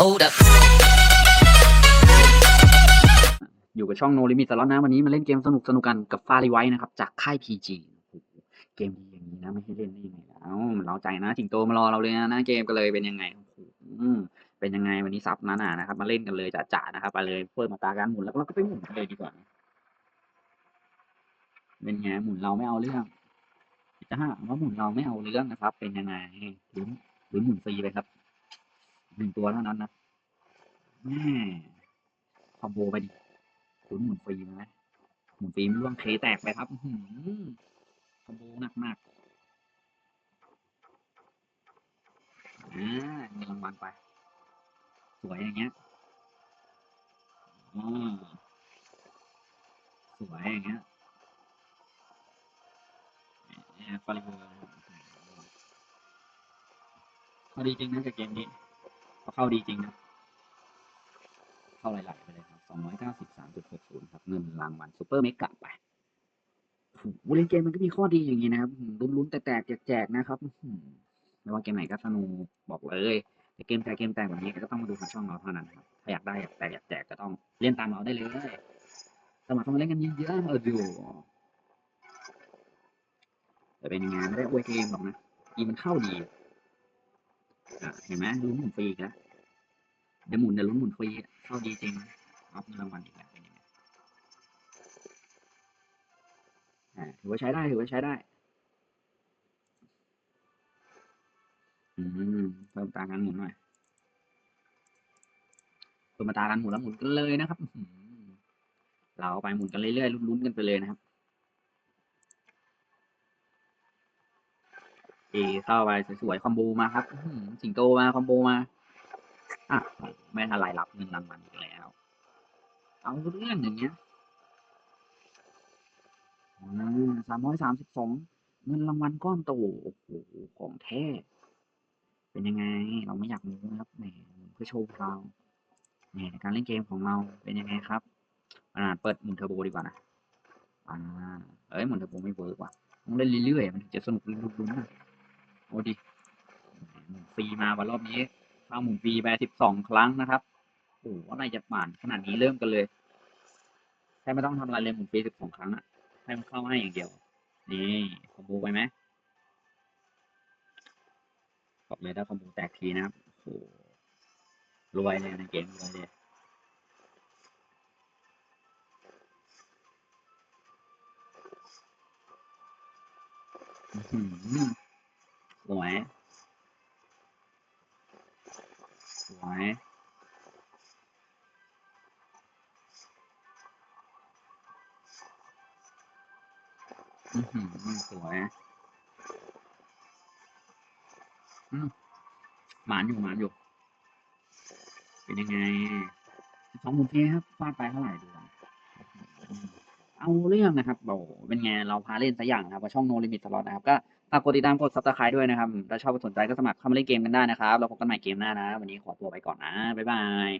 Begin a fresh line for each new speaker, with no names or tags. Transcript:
Hold up.
อยู่กับช่องโนลิมิตตลอดนะ วันนี้มาเล่นเกมสนุกสนุกกันกับฟาริไว้นะครับ จากค่าย PG โอ้โหเกมดีอย่างนี้นะ ไม่ให้เล่นได้ยังไงเอ้ามันเราใจนะสิงโตมารอเราเลยนะ เกมก็เลยเป็นยังไงอืเป็นยังไงวันนี้ซับนั้นนะนะครับ มาเล่นกันเลยจ่าๆนะครับไปเลยเปิดมาตาการหมุนแล้วเราก็ไปหมุนกันเลยดีกว่าเป็นไงหมุนเราไม่เอาเรื่องจะห้าว่าหมุนเราไม่เอาเรื่องนะครับ เป็นยังไงลุ้นลุ้นหมุนฟรีไปครับ หนึ่งตัวเท่านั้นนะแม่คอมโบไปดิลุ้นหมุนฟรีไหมหมุนฟรีไม่ร่วงเคแตกไปครับอืคอมโบหนักมากอ่ามีรางวัลไป สวยอย่างเงี้ยอ่าสวยอย่างเงี้ยฟาริเวอร์ข้อดีจริงนะกับเกมนี้ เขาเข้าดีจริงนะ เข้าไหลๆไปเลยครับ293.60ครับ เงินรางวัลซูเปอร์เมกะไปโอ้โหเล่นเกมมันก็มีข้อดีอย่างนี้นะครับลุ้นๆ แตกๆแจกๆนะครับไม่ว่าเกมไหนก็สนุกบอกเลยแต่เกมแตกเกมแตกแบบนี้ก็ต้องมาดูทางช่องเราเท่านั้นครับถ้าอยากได้อยากแตกอยากแจกก็ต้องเล่นตามเราได้เลยสมัครเข้ามาเล่นกันเยอะๆเออดูแต่เป็นงไงไม่ได้อวยเกมหรอกนะกีมันเข้าดี เห็นไหมลุ้นหมุนฟรีอีกแล้วเดี๋ยวหมุนเดี๋ยวลุ้นหมุนฟรีเข้าดีจริงรับเงินรางวัลอีกแล้วเป็นยังไงอ่าถือว่าใช้ได้ถือว่าใช้ได้อืมเพิ่มตาการหมุนหน่อยเพิ่มมาตาการหมุนแล้วหมุนกันเลยนะครับเราไปหมุนกันเรื่อยๆลุ้นๆกันไปเลยนะครับ เอเข้าไปสวยๆคอมโบมาครับสิงโตมาคอมโบมาอะไม่ทันไรรับเงินรางวัลอีกแล้ว เอาเรื่องอย่างเงี้ยสามร้อยสามสิบสองเงินรางวัลก้อนโตโอ้โหของแท้ เป็นยังไง เราไม่อยากรู้นะครับแหมเพื่อโชว์เราเนี่ยการเล่นเกมของเราเป็นยังไงครับอ่าเปิดหมุนเทอร์โบดีกว่านะอ่าเอ้ยหมุนเทอร์โบไม่เวิร์กว่ะต้องเล่นเรื่อยๆมันจะสนุกลุ้นๆนะ โอ้ดิหมุนฟรีมาวันรอบนี้เข้าหมุนฟรีไปสิบสองครั้งนะครับโอ้โหอะไรจะป่านขนาดนี้เริ่มกันเลยแค่ไม่ต้องทำอะไรเลยหมุนฟรีสิบสองครั้งอะให้มันเข้าให้อย่างเดียว นี่คอมโบไปไหมบอกเลยถ้าคอมโบแตกทีนะครับโอ้โหรวยเลยในเกมรวยเลยอื้อหือ สวย สวยอือหือสวยอืมหมานอยู่หมานอยู่ เป็นยังไงสองหมื่นเทครับฟาดไปเท่าไหร่ดูเอาเรื่องนะครับโอ้โหเป็นไง เราพาเล่นสักอย่างนะครับกับช่องโนลิมิตตลอดนะครับ ก็ ฝากกดติดตามกดซับสไครต์ด้วยนะครับถ้าชอบก็สนใจก็สมัครเข้ามาเล่นเกมกันได้นะครับ เราพบกันใหม่เกมหน้านะ วันนี้ขอตัวไปก่อนนะ บ๊ายบาย